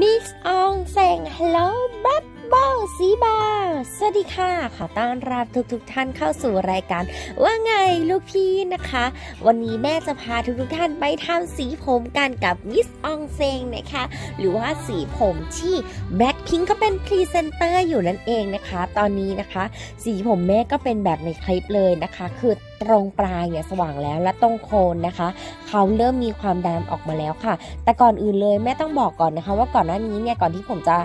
มิสอองเซงฮัลโหลบับเบิลซีบาสวัสดีค่ะ ขอต้อนรับทุกๆทท่านเข้าสู่รายการ ว่าไงลูกพี่นะคะ วันนี้แม่จะพาทุกๆทท่านไปทำสีผมกันกับมิสอองเซงนะคะ หรือว่าสีผมที่แบล็คพิงก็เป็นพรีเซนเตอร์อยู่นั่นเองนะคะ ตอนนี้นะคะ สีผมแม่ก็เป็นแบบในคลิปเลยนะคะ คือ ตรงปลายเนี่ยสว่างแล้วและตรงโคนนะคะ เขาเริ่มมีความดำออกมาแล้วค่ะ แต่ก่อนอื่นเลยแม่ต้องบอกก่อนนะคะ ว่าก่อนหน้านี้เนี่ยก่อนที่ผมจะ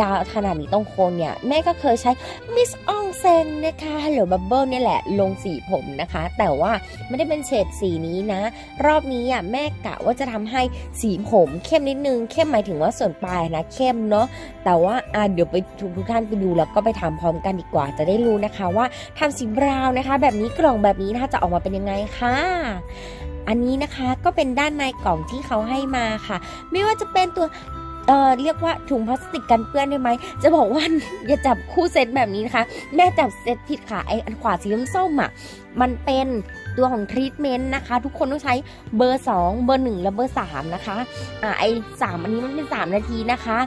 ยาวขนาดนี้ตรงโคนเนี่ยแม่ก็เคยใช้มิสอองเซนนะคะหรือบับเบิลเนี่ยแหละลงสีผมนะคะ แต่ว่าไม่ได้เป็นเฉดสีนี้นะ รอบนี้อะแม่กะว่าจะทำให้สีผมเข้มนิดนึงเข้มหมายถึงว่าส่วนปลายนะเข้มเนาะแต่ว่าอะเดี๋ยวไปทุกทุกท่านไปดูแล้วก็ไปทำพร้อมกันดีกว่าจะได้รู้นะคะ ว่าทำสีบราวน์นะคะ แบบนี้กล่องแบบนี้นะคะจะออกมาเป็นยังไงค่ะอันนี้นะคะก็เป็นด้านในกล่องที่เขาให้มาค่ะ ไม่ว่าจะเป็นตัวเอ่อเรียกว่าถุงพลาสติกกันเปื้อนได้ไหม จะบอกว่าอย่าจับคู่เซตแบบนี้นะคะ แม่จับเซตผิดค่ะไออันขวาสีส้มอะมันเป็นตัวของทรีทเมนต์นะคะ ทุกคนต้องใช้เบอร์ 2 เบอร์ 1 และเบอร์ 3 นะคะอ่าไอสามอันนี้มันเป็น 3 นาทีนะคะ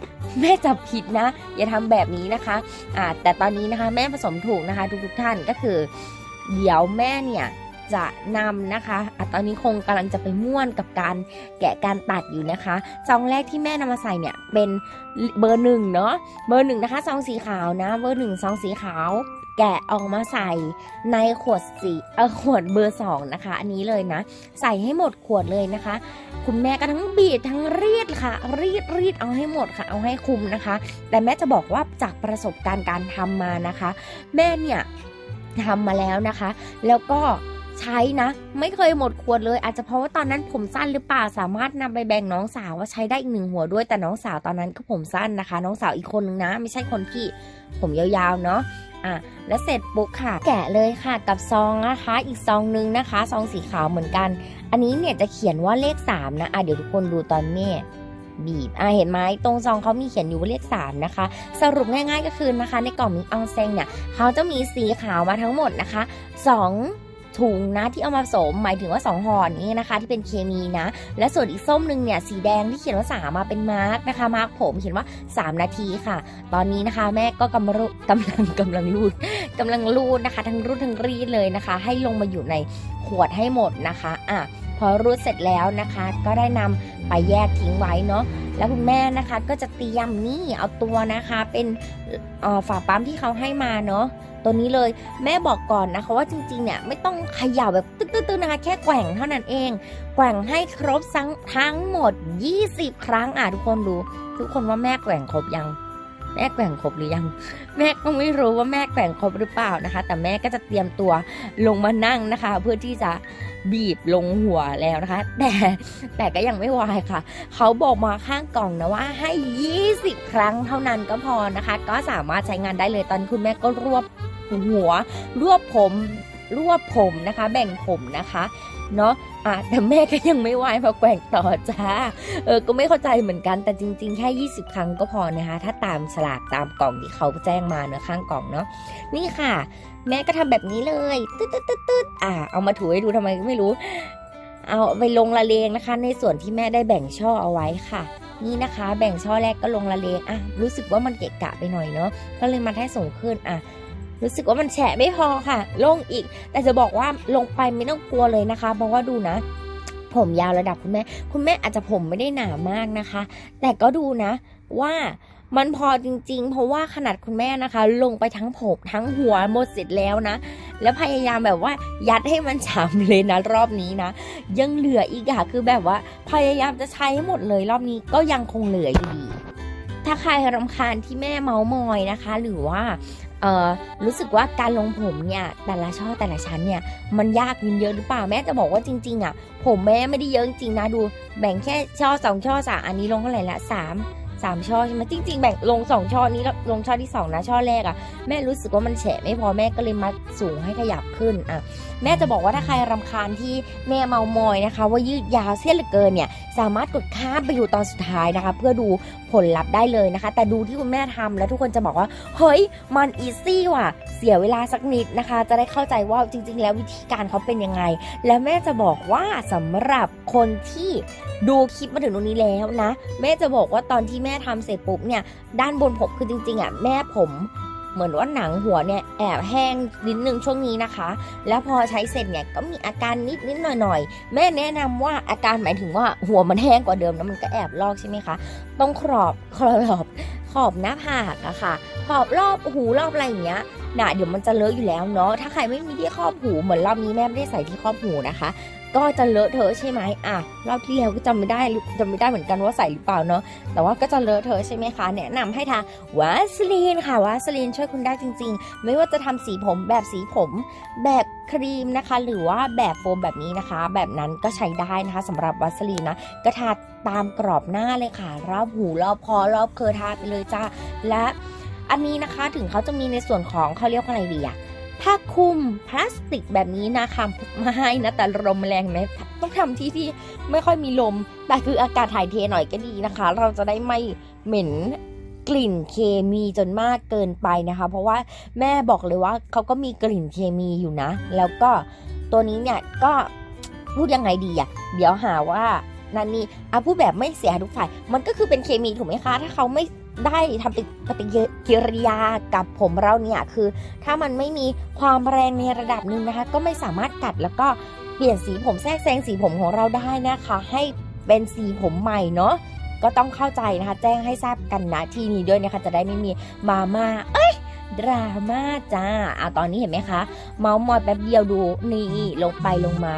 แม่จับผิดนะ อย่าทำแบบนี้นะคะอ่าแต่ตอนนี้นะคะแม่ผสมถูกนะคะ ทุกๆท่านก็คือ เดี๋ยวแม่เนี่ยจะนำนะคะอะตอนนี้คงกำลังจะไปม่วนกับการแกะการตัดอยู่นะคะซองแรกที่แม่นำมาใส่เนี่ยเป็นเบอร์หนึ่งเนาะ เบอร์หนึ่งนะคะซองสีขาวนะ เบอร์หนึ่งซองสีขาว แกะออกมาใส่ในขวดสีเออขวดเบอร์สองนะคะ อันนี้เลยนะ ใส่ให้หมดขวดเลยนะคะ คุณแม่ก็ทั้งบีดทั้งรีดค่ะ รีดรีดเอาให้หมดค่ะ เอาให้คุมนะคะ แต่แม่จะบอกว่าจากประสบการณ์การทำมานะคะ แม่เนี่ย ทำมาแล้วนะคะ แล้วก็ใช้นะ ไม่เคยหมดขวดเลย อาจจะเพราะว่าตอนนั้นผมสั้นหรือเปล่าสามารถนำไปแบ่งน้องสาวว่าใช้ได้อีกหนึ่งหัวด้วย แต่น้องสาวตอนนั้นก็ผมสั้นนะคะ น้องสาวอีกคนนึงนะ ไม่ใช่คนที่ผมยาวๆเนาะอะแล้วเสร็จปุ๊บค่ะ แกะเลยค่ะกับซองนะคะ อีกซองนึงนะคะ ซองสีขาวเหมือนกัน อันนี้เนี่ยจะเขียนว่าเลข3นะอะเดี๋ยวทุกคนดูตอนแม่ บีบอะเห็นไหมตรงซองเขามีเขียนอยู่ว่าเลข3นะคะ สรุปง่ายๆก็คือนะคะ ในกล่องมิกอองเซงเนี่ยเขาจะมีสีขาวมาทั้งหมดนะคะ 2ถุงนะที่เอามาผสมหมายถึงว่า 2ห่อนี้นะคะ ที่เป็นเคมีนะ และส่วนอีกส้มหนึ่งเนี่ยสีแดงที่เขียนว่า3มาเป็นมาร์กนะคะมาร์กผมเขียนว่า 3 นาทีค่ะ ตอนนี้นะคะแม่ก็กำลังกำลังกำลังรูดกำลังรูดนะคะ ทั้งรูดทั้งรีดเลยนะคะ ให้ลงมาอยู่ในขวดให้หมดนะคะอะ อรูดเสร็จแล้วนะคะ ก็ได้นำไปแยกทิ้งไว้เนาะแล้วคุณแม่นะคะก็จะเตรียมนี่เอาตัวนะคะ เป็นฝาปั๊มที่เขาให้มาเนาะตัวนี้เลยแม่บอกก่อนนะคะว่าจริงๆเนี่ยไม่ต้องเขย่าแบบตึ๊ดๆนะคะแค่แกว่งเท่านั้นเอง แกว่งให้ครบทั้งทั้งหมด 20 ครั้งอะทุกคนดู ทุกคนว่าแม่แกว่งครบยัง แม่แกว่งครบหรือยัง แม่ก็ไม่รู้ว่าแม่แกว่งครบหรือเปล่านะคะ แต่แม่ก็จะเตรียมตัวลงมานั่งนะคะ เพื่อที่จะบีบลงหัวแล้วนะคะ แต่แต่ก็ยังไม่วายค่ะ เขาบอกมาข้างกล่องนะว่าให้ 20 ครั้งเท่านั้นก็พอนะคะ ก็สามารถใช้งานได้เลยตอนนคุณแม่ก็รวบหัว รวบผมรวบผมนะคะ แบ่งผมนะคะ เนาะอะแต่แม่ก็ยังไม่ไหวเพอแกว่งต่อจ้า เออ ก็ไม่เข้าใจเหมือนกัน แต่จริง ๆ แค่ 20 ครั้งก็พอนะคะ ถ้าตามฉลากตามกล่องที่เขาแจ้งมาเนะข้างกล่องเนาะ นี่ค่ะ แม่ก็ทำแบบนี้เลย ตึ๊ดตึ๊ดตึ๊ดตึ๊ดอะ เอามาถูให้ดูทำไมก็ไม่รู้ เอาไปลงละเลงนะคะ ในส่วนที่แม่ได้แบ่งช่อเอาไว้ค่ะนี่นะคะ แบ่งช่อแรกก็ลงละเลงอะ รู้สึกว่ามันเกะกะไปหน่อยเนาะ ก็เลยมาให้สูงขึ้นอะ รู้สึกว่ามันแฉะไม่พอค่ะ ลงอีก แต่จะบอกว่าลงไปไม่ต้องกลัวเลยนะคะ เพราะว่าดูนะ ผมยาวระดับคุณแม่ คุณแม่อาจจะผมไม่ได้หนามากนะคะ แต่ก็ดูนะว่ามันพอจริงๆ เพราะว่าขนาดคุณแม่นะคะ ลงไปทั้งผมทั้งหัวหมดเสร็จแล้วนะ แล้วพยายามแบบว่ายัดให้มันฉ่ำเลยนะรอบนี้นะ ยังเหลืออีกอะคือแบบว่า พยายามจะใช้ให้หมดเลยรอบนี้ก็ยังคงเหลืออยู่ดีถ้าใครรำคาญที่แม่เมาส์มอยนะคะ หรือว่า รู้สึกว่าการลงผมเนี่ยแต่ละช่อแต่ละชั้นเนี่ยมันยากเยอะหรือเปล่าแม่จะบอกว่าจริงๆอะผมแม่ไม่ได้เยอะจริงๆนะดู แบ่งแค่ช่อสองช่อสามอันนี้ลงเท่าไหร่ละสาม สามช่อใช่ไหมจริง ๆ แบ่งลงสองช่อนี้แล้วลงช่อที่สองนะช่อแรกอะแม่รู้สึกว่ามันแฉะไม่พอแม่ก็เลยมัดสูงให้ขยับขึ้นอะแม่จะบอกว่าถ้าใครรำคาญที่แม่เมามอยนะคะ ว่ายืดยาวเสี้ยเหลือเกินเนี่ยสามารถกดข้ามไปอยู่ตอนสุดท้ายนะคะ เพื่อดูผลลัพธ์ได้เลยนะคะ แต่ดูที่คุณแม่ทำแล้วทุกคนจะบอกว่าเฮ้ยมันอีซี่ว่ะเสียเวลาสักนิดนะคะ จะได้เข้าใจว่าจริง ๆ แล้ววิธีการเขาเป็นยังไง แล้วแม่จะบอกว่าสำหรับคนที่ดูคลิปมาถึงตรงนี้แล้วนะ แม่จะบอกว่าตอนที่แม่ม่ทำเสร็จปุ๊บเนี่ยด้านบนผมคือจริงๆอะแม่ผมเหมือนว่าหนังหัวเนี่ยแอบแห้งนิดนึงช่วงนี้นะคะ แล้วพอใช้เสร็จเนี่ยก็มีอาการนิดนิดหน่อยหน่อยแม่แนะนำว่าอาการหมายถึงว่าหัวมันแห้งกว่าเดิมแล้วมันก็แอบลอกใช่ไหมคะต้องครอบครอบขอบหน้าผากอะค่ะ ขอบรอบหูรอบอะไรอย่างเงี้ยน่ะเดี๋ยวมันจะเลอะอยู่แล้วเนาะถ้าใครไม่มีที่ครอบหูเหมือนรอบนี้แม่ไม่ได้ใส่ที่ครอบหูนะคะ ก็จะเลอะเทอะใช่ไหมอะรอบที่แล้วก็จำไม่ได้จำไม่ได้เหมือนกันว่าใส่หรือเปล่าเนาะแต่ว่าก็จะเลอะเทอะใช่ไหมคะแนะนำให้ทาวาสลีนค่ะวาสลีนช่วยคุณได้จริง ๆ ไม่ว่าจะทำสีผมแบบสีผม แบบครีมนะคะ หรือว่าแบบโฟมแบบนี้นะคะ แบบนั้นก็ใช้ได้นะคะสำหรับวาสลีนนะก็ทาตามกรอบหน้าเลยค่ะ รอบหูรอบคอรอบเคอทาไปเลยจ้าและอันนี้นะคะถึงเขาจะมีในส่วนของเขาเรียกว่าอะไรดีอะ ผ้าคุมพลาสติกแบบนี้นะคะมาให้นะแต่ลมแรงไหมต้องทำที่ที่ไม่ค่อยมีลม แต่คืออากาศถ่ายเทหน่อยก็ดีนะคะ เราจะได้ไม่เหม็นกลิ่นเคมีจนมากเกินไปนะคะ เพราะว่าแม่บอกเลยว่าเขาก็มีกลิ่นเคมีอยู่นะ แล้วก็ตัวนี้เนี่ยก็พูดยังไงดีอะเดี๋ยวหาว่านั่นนี่อะพูดแบบไม่เสียหายทุกฝ่าย มันก็คือเป็นเคมีถูกไหมคะ ถ้าเขาไม่ ได้ทำปฏิกิริยากับผมเราเนี่ยคือ ถ้ามันไม่มีความแรงในระดับหนึ่งนะคะ ก็ไม่สามารถกัดแล้วก็เปลี่ยนสีผมแทรกแซงสีผมของเราได้นะคะ ให้เป็นสีผมใหม่เนาะก็ต้องเข้าใจนะคะ แจ้งให้ทราบกันนะที่นี้ด้วยนะคะ จะได้ไม่มีมาม่าเอ้ยดราม่าจ้าอะตอนนี้เห็นไหมคะ เมาส์มอยแป๊บเดียวดูนี่ลงไปลงมา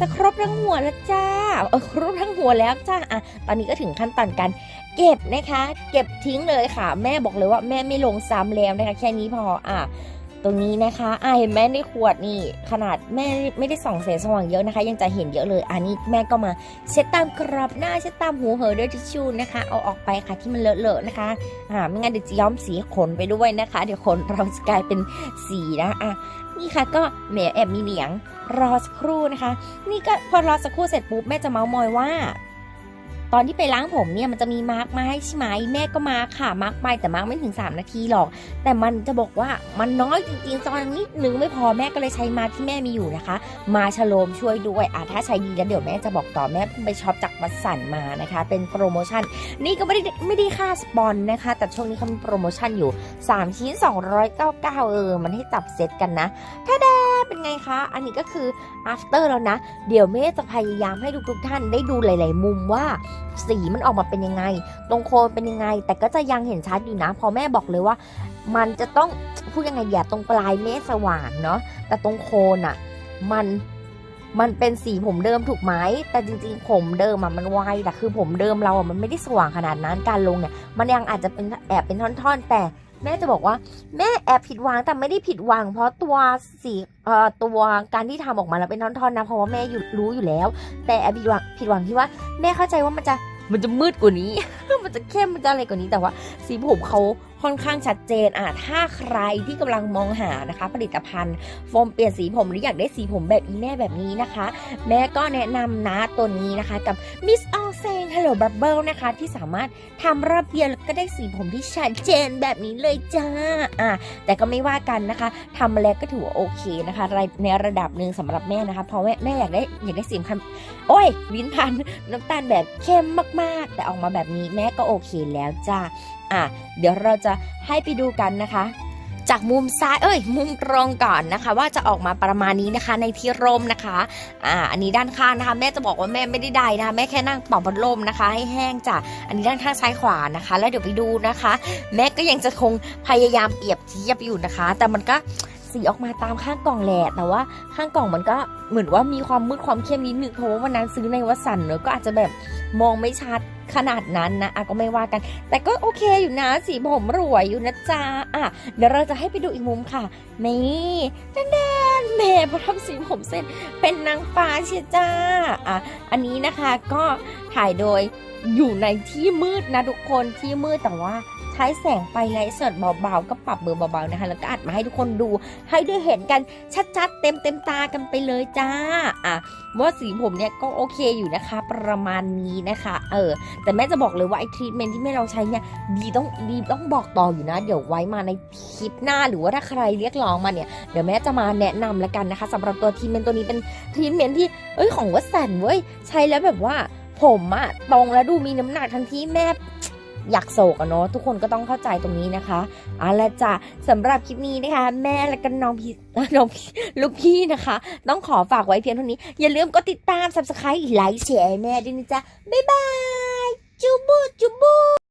จะครบทั้งหัวแล้วจ้าเออครบทั้งหัวแล้วจ้าอะตอนนี้ก็ถึงขั้นตอนการเก็บนะคะ เก็บทิ้งเลยค่ะ แม่บอกเลยว่าแม่ไม่ลงซ้ำแล้วนะคะ แค่นี้พออะ ตรงนี้นะคะอะเห็นไหมในขวดนี่ ขนาดแม่ไม่ได้ส่องแสงสว่างเยอะนะคะ ยังจะเห็นเยอะเลย อันนี้แม่ก็มาเช็ดตามกรอบหน้าเช็ดตามหูเหอด้วยทิชชู่นะคะ เอาออกไปค่ะที่มันเลอะๆนะคะอ่าไม่งั้นเดี๋ยวจะย้อมสีขนไปด้วยนะคะ เดี๋ยวขนเราจะกลายเป็นสีนะอะนี่ค่ะก็แหมแอบมีเหนียงรอสักครู่นะคะ นี่ก็พอรอสักครู่เสร็จปุ๊บแม่จะเมาส์มอยว่า ตอนที่ไปล้างผมเนี่ยมันจะมีมาร์กมาให้ใช่ไหมแม่ก็มาค่ะมาร์กไปแต่มาร์กไม่ถึง 3 นาทีหรอก แต่มันจะบอกว่ามันน้อยจริงๆซอนนิดนึงไม่พอแม่ก็เลยใช้มาร์กที่แม่มีอยู่นะคะ มาชโลมช่วยด้วยอะถ้าใช้ดีแล้วเดี๋ยวแม่จะบอกต่อแม่เพิ่งไปช็อปจากวัดสันมานะคะ เป็นโปรโมชั่น นี่ก็ไม่ได้ไม่ได้ค่าสปอนนะคะ แต่ช่วงนี้เขามีโปรโมชั่นอยู่ 3 ชิ้น 299 เออ มันให้จับเซตกันนะถ้าแดเป็นไงคะ อันนี้ก็คือ after แล้วนะ เดี๋ยวแม่จะพยายามให้ทุกๆท่านได้ดูหลาย ๆ มุมว่าสีมันออกมาเป็นยังไง ตรงโคนเป็นยังไง แต่ก็จะยังเห็นชัดอยู่นะ พอแม่บอกเลยว่า มันจะต้องพูดยังไงอย่าตรงปลายเมฆสว่างเนาะแต่ตรงโคนอะ่ะ มันมันเป็นสีผมเดิมถูกไหม แต่จริงๆ ผมเดิมอะมันไวแต่คือผมเดิมเราอะมันไม่ได้สว่างขนาดนั้น การลงเนี่ย มันยังอาจจะเป็นแอบเป็นท่อนๆ แต่ แม่จะบอกว่าแม่แอบผิดหวังแต่ไม่ได้ผิดหวัง เพราะตัวสีเอ่อตัวการที่ทำออกมาแล้วเป็นท่อนๆนะเพราะว่าแม่อยู่รู้อยู่แล้ว แต่แอบผิดหวังผิดหวังที่ว่า แม่เข้าใจว่ามันจะมันจะมืดกว่านี้ มันจะเข้มมันจะอะไรกว่านี้แต่ว่า สีผมเขา ค่อนข้างชัดเจนอะถ้าใครที่กำลังมองหานะคะ ผลิตภัณฑ์โฟมเปลี่ยนสีผมหรืออยากได้สีผมแบบอีแม่แบบนี้นะคะ แม่ก็แนะนำนะตัวนี้นะคะกับ Miss All s a y Hello Bubble นะคะที่สามารถทำรอบเดียวแล้วก็ได้สีผมที่ชัดเจนแบบนี้เลยจ้าอะแต่ก็ไม่ว่ากันนะคะทำมาแล้วก็ถือว่าโอเคนะคะในระดับหนึ่งสำหรับแม่นะคะเพราะแม่แม่อยากได้อยากได้สีคันโอ้ยวินพันน้ำตาลแบบเข้มมากๆ แต่ออกมาแบบนี้แม่ก็โอเคแล้วจ้า อะเดี๋ยวเราจะให้ไปดูกันนะคะ จากมุมซ้ายเอ้ย มุมตรงก่อนนะคะ ว่าจะออกมาประมาณนี้นะคะ ในที่ร่มนะคะอ่าอันนี้ด้านข้างนะคะ แม่จะบอกว่าแม่ไม่ได้ใดนะคะแม่แค่นั่งป่าพัดลมนะคะ ให้แห้งจ้ะอันนี้ด้านข้างซ้ายขวานะคะ แล้วเดี๋ยวไปดูนะคะ แม่ก็ยังจะคงพยายามเปียบเทียบอยู่นะคะ แต่มันก็สีออกมาตามข้างกล่องแหละแต่ว่าข้างกล่องมันก็เหมือนว่ามีความมืดความเข้มนิดนึงเพราะว่าวันนั้นซื้อในวัสันเนอะก็อาจจะแบบมองไม่ชัดขนาดนั้นนะอะก็ไม่ว่ากัน แต่ก็โอเคอยู่นะสีผมรวยอยู่นะจ๊ะอะเดี๋ยวเราจะให้ไปดูอีกมุมค่ะ นี่แดนแดนแม่พอทำสีผมเสร็จเป็นนางฟ้าเชียจ้าอะอันนี้นะคะก็ถ่ายโดยอยู่ในที่มืดนะทุกคนที่มืดแต่ว่าใช้แสงไฟไลท์สดเบาๆ ก็ปรับเบอร์เบาๆนะคะ แล้วก็อัดมาให้ทุกคนดู ให้ได้เห็นกันชัดๆ เต็มเต็มๆตากันไปเลยจ้า อะว่าสีผมเนี่ยก็โอเคอยู่นะคะ ประมาณนี้นะคะ เออแต่แม่จะบอกเลยว่าไอ้ทรีทเมนที่แม่เราใช้เนี่ยดีต้องดีต้องบอกต่ออยู่นะ เดี๋ยวไว้มาในคลิปหน้าหรือว่าถ้าใครเรียกร้องมาเนี่ยเดี๋ยวแม่จะมาแนะนำแล้วกันนะคะสำหรับตัวทรีทเมนตัวนี้เป็นทรีทเมนที่เอ้ยของวัดสันเว้ยใช้แล้วแบบว่าผมอะตรงแล้วดูมีน้ำหนักทั้งที่แม่อยากโศกอะเนาะทุกคนก็ต้องเข้าใจตรงนี้นะคะเอาละจ้ะสำหรับคลิปนี้นะคะ แม่และก็น้องพี่น้องพี่ลูกพี่นะคะ ต้องขอฝากไว้เพียงเท่านี้ อย่าลืมกดติดตาม subscribe ไลค์แชร์แม่ด้วยนะจ๊ะ บ๊ายบาย จุบูจุบู